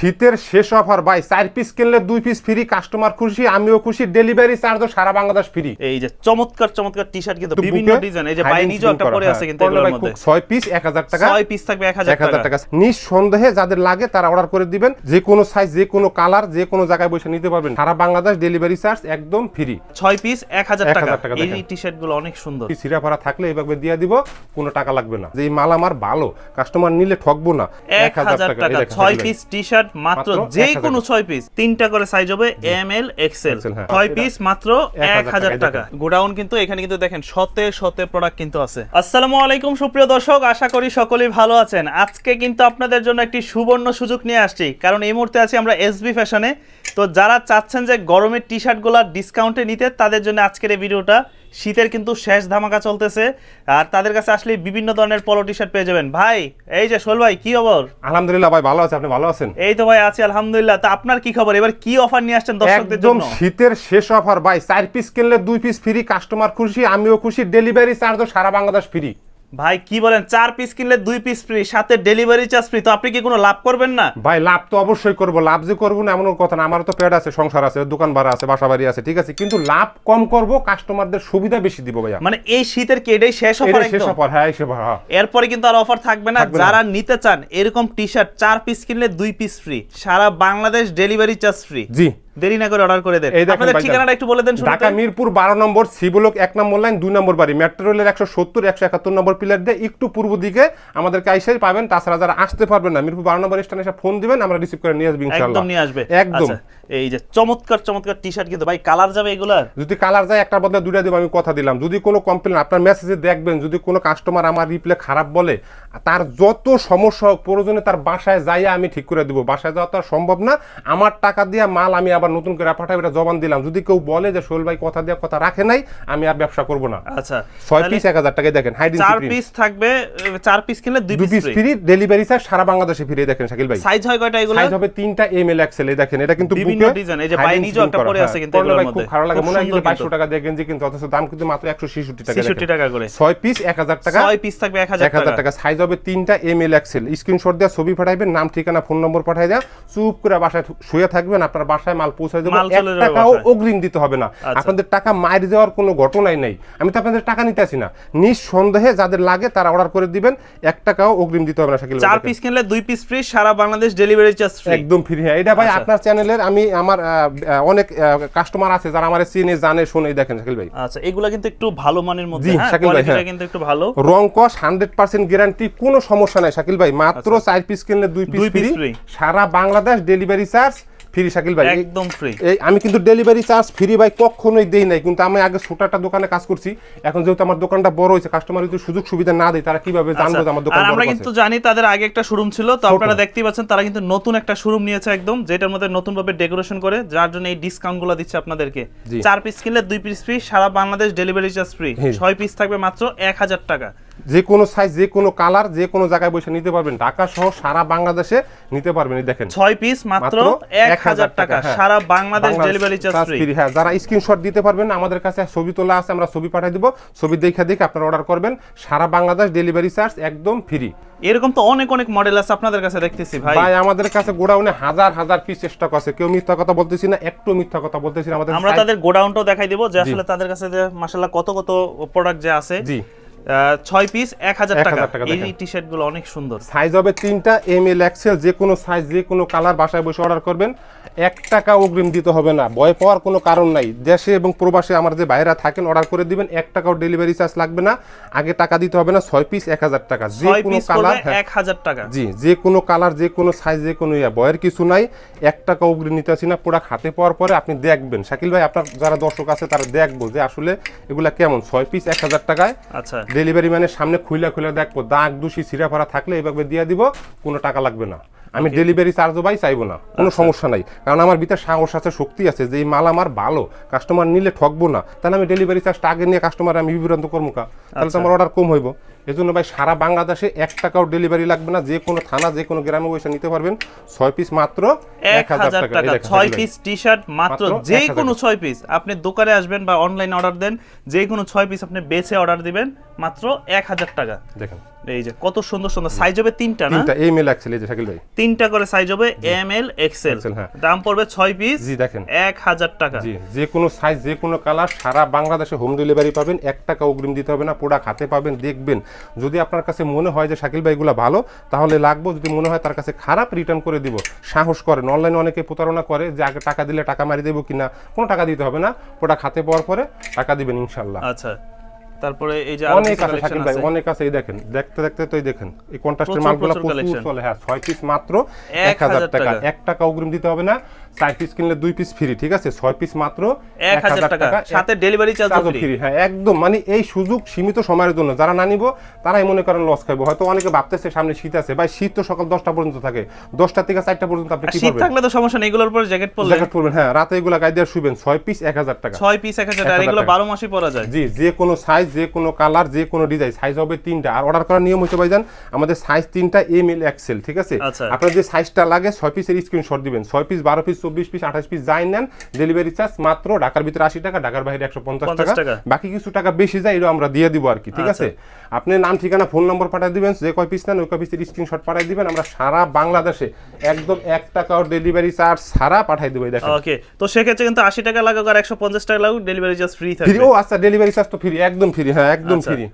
শীতের শেষ অফার ভাই চার পিস কিনলে দুই পিস ফ্রি কাস্টমার খুশি আমিও খুশি ডেলিভারি চার্জও সারা বাংলাদেশ ফ্রি এই যে চমৎকার চমৎকার টি শার্ট কিন্তু বিভিন্ন ডিজাইন এই যে বাই নিজেও একটা পরে হ্যাঁ। আছে কিন্তু এগুলোর মধ্যে। ছয় পিস এক হাজার টাকা। ছয় পিস থাকবে এক হাজার এক হাজার টাকা। টাকা। নিঃসন্দেহে যাদের লাগে তারা অর্ডার করে দিবেন। যে কোনো সাইজ যে কোনো কালার যে কোনো জায়গায় বসে নিতে পারবেন। সারা বাংলাদেশ ডেলিভারি চার্জ একদম ফ্রি ছয় পিস এক হাজার 1000 টাকা। এই টি শার্টগুলো অনেক সুন্দর। সিরা ভাড়া থাকলে এইভাবে দিয়ে দিব কোনো টাকা লাগবে না। যে মাল আমার ভালো কাস্টমার নিলে ঠকবো না। এক হাজার টাকা। এই ছয় পিস টি শার্ট মাত্র যে কোনো ছয় পিস তিনটা করে সাইজ হবে এম এল এক্সেল। ছয় পিস মাত্র এক হাজার টাকা। গোডাউন কিন্তু এখানে কিন্তু দেখেন শতে শতে প্রোডাক্ট কিন্তু আছে। আসসালামু আলাইকুম সুপ্রিয় দর্শক। আশা করি সকলেই ভালো আছেন। আজকে কিন্তু আপনাদের জন্য একটি সুবর্ণ সুযোগ নিয়ে আসছি। কারণ এই মুহূর্তে আছি আমরা এসবি ফ্যাশনে তো যারা চাচ্ছেন যে গরমের টি শার্টগুলো ডিসকাউন্টে নিতে তাদের জন্য আজকের এই ভিডিওটা শীতের কিন্তু শেষ ধামাকা চলতেছে। আর তাদের কাছে আসলে বিভিন্ন ধরনের পলো টি শার্ট পেয়ে যাবেন। ভাই এই যে শোল ভাই কি খবর? আলহামদুলিল্লাহ ভাই ভালো আছে। আপনি ভালো আছেন? এই তো ভাই আছি আলহামদুলিল্লাহ। তা আপনার কি খবর? এবার কি অফার নিয়ে আসছেন দর্শকদের একদম জন্য? শীতের শেষ অফার ভাই। চার পিস কিনলে দুই পিস ফ্রি কাস্টমার খুশি আমিও খুশি। ডেলিভারি চার্জও সারা বাংলাদেশ ফ্রি ভাই কি বলেন? চার পিস কিনলে দুই পিস ফ্রি সাথে ডেলিভারি চার্জ ফ্রি তো আপনি কি কোনো লাভ করবেন না? ভাই লাভ তো অবশ্যই করব লাভ যে করব না এমন কথা না। আমার তো পেট আছে সংসার আছে দোকান ভাড়া আছে বাসা বাড়ি আছে ঠিক আছে? কিন্তু লাভ কম করব কাস্টমারদের সুবিধা বেশি দিব ভাইয়া। মানে এই শীতের কি এটাই শেষ অফার শেষ অফার হ্যাঁ এই সেবা হ্যাঁ। এরপরে কিন্তু আর অফার থাকবে না। থাকবে না। যারা নিতে চান এরকম টি শার্ট চার পিস কিনলে দুই পিস ফ্রি সারা বাংলাদেশ ডেলিভারি চার্জ ফ্রি জি। দেরি না করে অর্ডার করে দেন। আপনাদের ঠিকানাটা একটু বলে দেন। ঢাকা মিরপুর বারো নম্বর সিবুলক এক নম্বর লাইন দুই নম্বর বাড়ি মেট্রো রেলের একশো সত্তর একশো একাত্তর নম্বর পিলার দিয়ে একটু পূর্ব দিকে আমাদেরকে আইসাই পাবেন। তাছাড়া যারা আসতে পারবেন না মিরপুর বারো নম্বর স্টেশনে এসে ফোন দিবেন আমরা রিসিভ করে নিয়ে আসব একদম নিয়ে আসবে। একদম। আচ্ছা, এই যে চমৎকার চমৎকার টি শার্ট কিন্তু ভাই কালার যাবে এগুলার? যদি কালার যায় একটা বদলে দুইটা দিব আমি কথা দিলাম। যদি কোনো কমপ্লেন আপনার মেসেজে দেখবেন যদি কোনো কাস্টমার আমার রিপ্লে খারাপ বলে তার যত সমস্যা হোক প্রয়োজনে তার বাসায় যাইয়া আমি ঠিক করে দিব। বাসায় যাওয়া তো সম্ভব না। আমার টাকা দিয়ে মাল আমি আবার নতুন করে পাঠাবো এটা জবান দিলাম। যদি কেউ বলে যে সোহেল ভাই কথা দিয়ে কথা রাখে নাই আমি আর ব্যবসা করব না। আচ্ছা ছয় পিস এক হাজার টাকায় দেখেন হাইডিং চার পিস থাকবে চার পিস কিনলে দুই পিস ফ্রি ডেলিভারি চার্জ সারা বাংলাদেশে ফ্রি দেখেন শাকিল ভাই। সাইজ হয় কয়টা এগুলো? সাইজ হবে তিনটা এম এল এক্সেল এই দেখেন এটা কিন্তু বিভিন্ন design, এই যে নিজেও একটা পরে হ্যাঁ। আছে কিন্তু এগুলোর খুব মধ্যে। ভালো লাগে মনে হয় যে। টাকা দিয়ে গেঞ্জি কিন্তু অথচ দাম কিন্তু মাত্র একশো ছেষট্টি টাকা 66 টাকা করে। পিস এক হাজার টাকা। ছয় পিস থাকবে এক হাজার এক হাজার টাকা। সাইজ হবে তিনটা এম এল এক্সেল স্ক্রিনশট দিয়ে ছবি পাঠাইবেন নাম ঠিকানা ফোন নম্বর পাঠাই দেয়া চুপ করে বাসায় শুয়ে থাকবেন আপনার বাসায় মাল দেবো মাল এক চলে যাবে টাকাও অগ্রিম দিতে হবে না। আচ্ছা। আপনাদের টাকা মার দেওয়ার কোনো ঘটনাই নাই। আমি তো আপনাদের টাকা নিতে আসি না। নিঃসন্দেহে যাদের লাগে তারা অর্ডার করে দিবেন এক টাকাও অগ্রিম দিতে হবে না শাকিল চার পিস কিনলে দুই পিস ফ্রি সারা বাংলাদেশ ডেলিভারি চার্জ ফ্রি একদম ফ্রি হ্যাঁ। এটা ভাই আচ্ছা। আপনার চ্যানেলের আমি আমার অনেক কাস্টমার আছে যারা আমার চিনে জানে শুনে দেখেন শাকিল ভাই। আচ্ছা এগুলা কিন্তু একটু ভালো মানের মধ্যে হ্যাঁ শাকিল ভাই, হ্যাঁ। কিন্তু একটু ভালো। রং কস হান্ড্রেড পার্সেন্ট গ্যারান্টি কোনো সমস্যা নাই শাকিল ভাই। মাত্র চার পিস কিনলে দুই পিস আচ্ছা। ফ্রি সারা Bangladesh delivery charge free Shakil ভাই। একদম ফ্রি। এই আমি কিন্তু ডেলিভারি চার্জ ফ্রি ভাই কখনোই দেই নাই কিন্তু আমি আগে ছোট একটা দোকানে কাজ করছি। এখন যেহেতু আমার দোকানটা বড় হয়েছে কাস্টমার যদি সুযোগ সুবিধা না দেয় তারা কীভাবে জানবে আমার দোকান আচ্ছা, আমরা কিন্তু জানি তাদের আগে একটা শোরুম ছিল তো আপনারা দেখতেই পাচ্ছেন তারা কিন্তু নতুন একটা শোরুম নিয়েছে একদম যেটার মধ্যে নতুন ভাবে ডেকোরেশন করে যার জন্য এই ডিসকাউন্টগুলো দিচ্ছে আপনাদেরকে। চার পিস কিনলে দুই পিস ফ্রি সারা বাংলাদেশ ডেলিভারি চার্জ ফ্রি ছয় পিস থাকবে মাত্র এক হাজার টাকা। যে কোনো সাইজ যে কোনো কালার যে কোনো জায়গায় বসে নিতে পারবেন। ঢাকা সহ সারা বাংলাদেশে নিতে পারবেন। দেখেন ছয় পিস মাত্র এক হাজার টাকা। হ্যাঁ। সারা বাংলাদেশ ডেলিভারি চার্জ ফ্রি হ্যাঁ। যারা স্ক্রিনশট দিতে পারবেন আমাদের কাছে ছবি তোলা আছে আমরা ছবি পাঠিয়ে দিব। ছবি দেখে দেখে আপনারা অর্ডার করবেন। সারা বাংলাদেশ ডেলিভারি চার্জ একদম ফ্রি এরকম তো অনেক অনেক মডেল আছে আপনাদের কাছে দেখতেছি ভাই। ভাই আমাদের কাছে গোডাউনে হাজার হাজার পিস স্টক আছে। কেউ মিথ্যা কথা বলতেছি না একটু মিথ্যা কথা বলতেছি না। আমাদের আমরা তাদের গোডাউনটাও দেখাই দিব যে আসলে তাদের কাছে যে মাসাল্লাহ কত কত প্রোডাক্ট যে আছে। জি। ছয় পিস এক হাজার 1000 টাকা। এই টি শার্টগুলো অনেক সুন্দর। সাইজ হবে তিনটা এম এল এক্সেল যে কোনো সাইজ যে কোনো কালার বাসায় বসে অর্ডার করবেন। এক টাকা অগ্রিম দিতে হবে না। ভয় পাওয়ার কোনো কারণ নাই। দেশে এবং প্রবাসে আমার যে বাইরে থাকেন অর্ডার করে দিবেন। এক টাকাও ডেলিভারি চার্জ লাগবে না। আগে টাকা দিতে হবে না। ছয় পিস এক হাজার টাকা। যে কোনো কালার এক হাজার টাকা। জি যে কোনো কালার যে কোনো সাইজ যে কোনো ইয়া। বয়ের কিছু নাই। এক টাকা অগ্রিম নিতে আসি না। প্রোডাক্ট হাতে পাওয়ার পরে আপনি দেখবেন। শাকিল ভাই আপনার যারা দর্শক আছে তারা দেখব যে আসলে এগুলা কেমন। ছয় পিস এক হাজার টাকায়। আচ্ছা। ডেলিভারি ম্যানের সামনে খুইলা খুইলা দেখব দাগ দুষি সিরা ফাড়া থাকলে এভাবে দিয়ে দিব কোনো টাকা লাগবে না। আমি ডেলিভারি চার্জও ভাই চাইব না কোনো আচ্ছা। সমস্যা নাই। কারণ আমার ভিতরে সাহস আছে শক্তি আছে যে এই মাল আমার ভালো কাস্টমার নিলে ঠকবো না। তাহলে আমি ডেলিভারি চার্জটা আগে নিয়ে কাস্টমার আমি বিভ্রান্ত কর্মকা তাহলে তো আচ্ছা। আমার অর্ডার কম হইব। এই জন্য ভাই সারা বাংলাদেশে এক টাকাও ডেলিভারি লাগবে না। যে কোনো থানা যে কোনো গ্রামে বসে নিতে পারবেন। ছয় পিস মাত্র এক হাজার টাকা। ছয় পিস টি শার্ট মাত্র যে কোনো ছয় পিস আপনি দোকানে আসবেন বা অনলাইন অর্ডার দেন যে কোনো ছয় পিস আপনি বেছে অর্ডার দিবেন মাত্র এক হাজার টাকা। দেখেন। এই যে কত সুন্দর সুন্দর। সাইজ হবে তিনটা না? তিনটা এই মেল অ্যাক্সেল এই যে শাকিল ভাই। তিনটা করে সাইজ হবে এম এল এক্সেল হ্যাঁ। দাম পড়বে ছয় পিস জি দেখেন। এক হাজার টাকা। জি যে কোনো সাইজ যে কোনো কালার সারা বাংলাদেশে হোম ডেলিভারি পাবেন। এক টাকা অগ্রিম দিতে হবে না। প্রোডাক্ট হাতে পাবেন দেখবেন। যদি আপনার কাছে মনে হয় যে শাকিল ভাই এগুলো ভালো তাহলে লাগবো। যদি মনে হয় তার কাছে খারাপ রিটার্ন করে দিব সাহস করেন। অনলাইনে অনেকে প্রতারণা করে যে আগে টাকা দিলে টাকা মারি দেবো কিনা কোনো টাকা দিতে হবে না। প্রোডাক্ট হাতে পাওয়ার পরে টাকা দিবেন ইনশাল্লাহ আচ্ছা তারপরে এই যে অনেক আছে শাকিল ভাই অনেক আছে এই দেখেন দেখতে দেখতে তো এই দেখেন এই কন্ট্রাস্টের মালগুলো প্রচুর চলে হ্যাঁ ছয় পিস মাত্র এক এক হাজার হাজার টাকা। টাকা। এক টাকা অগ্রিম দিতে হবে না চার পিস কিনলে দুই পিস ফ্রি ঠিক আছে? ছয় পিস মাত্র এক হাজার টাকা। সাথে ডেলিভারি চার্জ ফ্রি হ্যাঁ একদম। মানে এই সুযোগ সীমিত সময়ের জন্য যারা না নিব তারাই মনে করেন লস খাইবো। হয়তো অনেকে ভাবতেছে সামনে শীত আছে। ভাই শীত তো সকাল দশটা পর্যন্ত থাকে। দশটা থেকে চারটা পর্যন্ত আপনি শীত থাকলে তো সমস্যা নেই এগুলোর জ্যাকেট পরলে। জ্যাকেট পরবেন হ্যাঁ রাতে এগুলা গায়ে দিয়ে শুবেন। ছয় পিস এক হাজার টাকা। ছয় পিস এক হাজার টাকা। এগুলো বারো মাসই পরা যায়। জি যে কোনো সাইজ যে কোনো কালার যে কোনো ডিজাইন সাইজ হবে তিনটা। আর অর্ডার করার নিয়ম হচ্ছে ভাইজান আমাদের সাইজ তিনটা এম এল এক্সেল ঠিক আছে? আচ্ছা। আপনার যে সাইজটা লাগে ছয় পিসের স্ক্রিনশট দিবেন। ছয় পিস বারো পিস চব্বিশ পিস আঠাশ পিস যাই নেন ডেলিভারি চার্জ মাত্র ঢাকার ভিতরে আশি টাকা ঢাকার বাইরে একশো পঞ্চাশ টাকা। বাকি কিছু টাকা বেশি যায় এটা আমরা দিয়ে দিব আর কি ঠিক আছে? আপনি নাম ঠিকানা ফোন নম্বর পাঠিয়ে দিবেন যে কয় পিস নেন ওই কয় পিসের স্ক্রিনশট পাঠিয়ে দিবেন। আমরা সারা বাংলাদেশে একদম এক টাকাও ডেলিভারি চার্জ সারা পাঠিয়ে দেবো দেখেন। ওকে তো সেক্ষেত্রে কিন্তু আশি টাকা লাগুক আর একশো পঞ্চাশ টাকা লাগুক ডেলিভারি চার্জ ফ্রি থাকবে। ও আচ্ছা ডেলিভারি চার্জ তো ফ্রি একদম ফ্রি হ্যাঁ একদম আচ্ছা। ফ্রি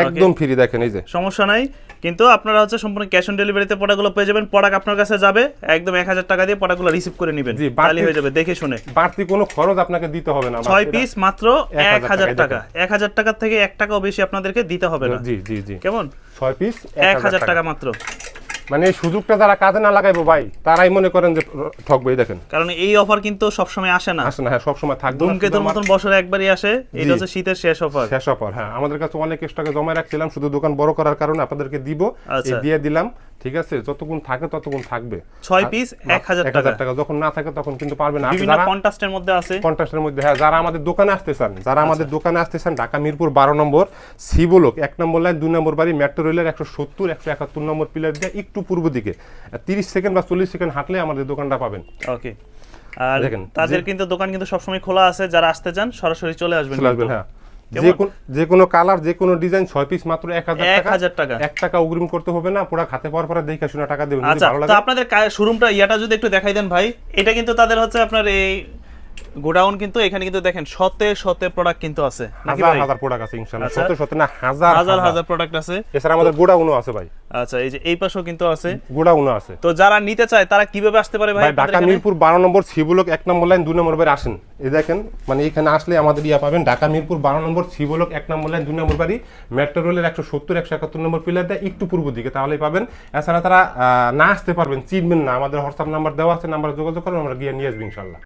একদম ফ্রি দেখেন এই যে। সমস্যা নাই কিন্তু আপনারা হচ্ছে সম্পূর্ণ ক্যাশ অন ডেলিভারিতে প্রোডাক্টগুলো পেয়ে যাবেন প্রোডাক্ট আপনার কাছে যাবে একদম এক হাজার টাকা দিয়ে প্রোডাক্টগুলো রিসিভ করে নেবেন জি, বাড়তি- হয়ে যাবে দেখে শুনে। বাড়তি কোনো খরচ আপনাকে দিতে হবে না ছয় পিস মাত্র এক হাজার টাকা এক হাজার টাকার থেকে এক টাকাও বেশি আপনাদেরকে দিতে হবে না। জি জি জি। কেমন? ছয় পিস এক হাজার টাকা। মাত্র। মানে এই সুযোগটা যারা কাজে না লাগাইবো ভাই তারাই মনে করেন যে ঠকবে দেখেন। কারণ এই অফার কিন্তু সবসময় আসে না। আসে না হ্যাঁ সবসময় থাকবে ধূমকেতুর মতন বছরে একবারই আসে এটা হচ্ছে শীতের শেষ অফার শেষ অফার হ্যাঁ। আমাদের কাছে অনেক স্টকে জমা রাখছিলাম শুধু দোকান বড় করার কারণে আপনাদেরকে দিব আচ্ছা। দিয়ে দিলাম। ঠিক আছে? যতক্ষণ থাকে ততক্ষণ থাকবে। ছয় পিস এক হাজার এক টাকা। যখন না থাকে তখন কিন্তু পারবে না। আপনি যারা কন্টাস্টের মধ্যে আছে। কন্ট্রাস্টের মধ্যে হ্যাঁ যারা আমাদের দোকানে আসতে চান যারা আমাদের আচ্ছা। দোকানে আসতে চান ঢাকা মিরপুর বারো নম্বর সিবোলক এক নম্বর লাইন দুই নম্বর বাড়ি মেট্রো রেলের একশো সত্তর একশো একাত্তর নম্বর পিলার দিয়ে একটু পূর্ব দিকে। তিরিশ সেকেন্ড বা চল্লিশ সেকেন্ড হাঁটলে আমাদের দোকানটা পাবেন। ওকে আর দেখেন, তাদের কিন্তু দোকান কিন্তু সবসময় খোলা আছে। যারা আসতে চান সরাসরি চলে আসবেন চলে আসবেন হ্যাঁ? যে কোন কোনো কালার যে কোনো ডিজাইন ছয় পিস মাত্র এক হাজার এক টাকা। হাজার টাকা। এক টাকা অগ্রিম করতে হবে না পুরা খাতে পাওয়ার পরে দেখে শোনা টাকা দেবেন আচ্ছা তো আপনাদের শোরুমটা ইয়াটা যদি একটু দেখাই দেন ভাই এটা কিন্তু তাদের হচ্ছে আপনার এই গোডাউন কিন্তু এখানে কিন্তু দেখেন শতে শতে প্রোডাক্ট কিন্তু আছে। নাকি হাজার হাজার প্রোডাক্ট আছে ইনশাআল্লাহ আচ্ছা। সত্য সত্য না হাজার হাজার হাজার। প্রোডাক্ট আছে। এছাড়া আমাদের গোডাউনও আছে ভাই। আচ্ছা এই যে এই পাশেও কিন্তু আছে। গোডাউনও আছে। তো যারা নিতে চায় তারা কীভাবে আসতে পারে ভাই ঢাকা মিরপুর বারো নম্বর শিবলক এক নম্বর লাইন দুই নম্বর বাড়ি আসেন। এই দেখেন মানে এখানে আসলে আমাদের ইয়া পাবেন ঢাকা মিরপুর বারো নম্বর শিবলক এক নম্বর লাইন দুই নম্বর বাড়ি। মেট্রো রেলের একশো সত্তর একশো একাত্তর নম্বর পিলার দেয় একটু পূর্ব দিকে তাহলেই পাবেন। এছাড়া তারা না আসতে পারবেন চিনবেন না। আমাদের হোয়াটসঅ্যাপ নাম্বার দেওয়া আছে নাম্বার যোগাযোগ করেন আমরা গিয়ে নিয়ে আসব ইনশাল্লাহ।